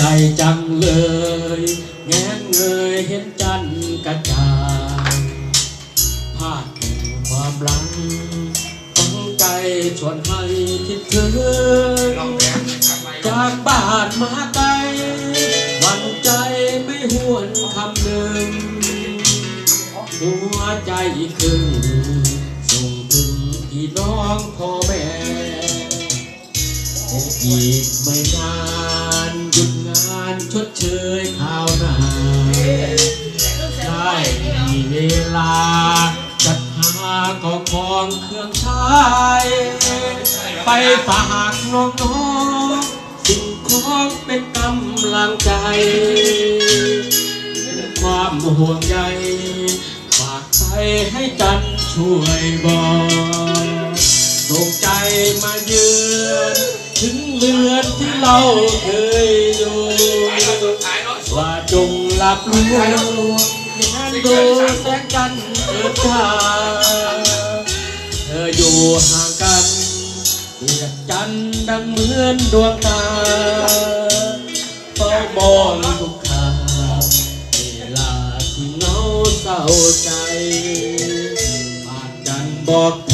ใจจังเลยแงนเงยเห็นจันกระจางพาดึงความหลังต้องใจชวนให้คิดถึงจากบ้านมาไกลหวันใจไม่หวนคำหนึ่ง หัวใจอีกครึ่งส่งถึงพี่น้องพ่อแม่อีกไม่นานหยุดงานช ดเชยข้าวนาได้มีเวลาจัดหาก็ของเครื่องใช้ ไปฝากน้องๆสิ่งของเป็นกำลังใจ ความห่วงใยฝากใจให้กันช่วยบอกส่งใจมาเยือนถึงเรือนที่เราเคย งหลับรู้แงนดูแสงจันทร์เกิดชาเธออยู่ห่างกันเรียกจันทร์ดังเหมือนดวงตาเฝ้ามองทุกคราเวลาที่เหงาเศร้าใจปากจันบอกแท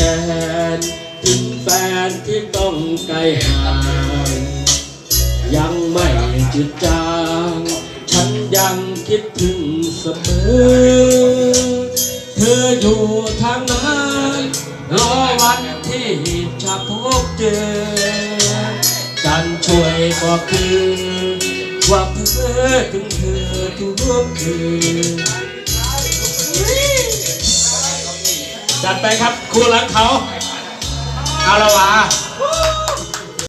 นถึงแฟนที่ต้องไกลห่างยังไม่จืดจา ยังคิดถึงเสมอ เธออยู่ทางนั้นรอวันที่จะพบเจอจันช่วยบอกคือว่าเพื่อถึงเธอทุกคืนจัดไปครับครูหลังเขาเอาละวะ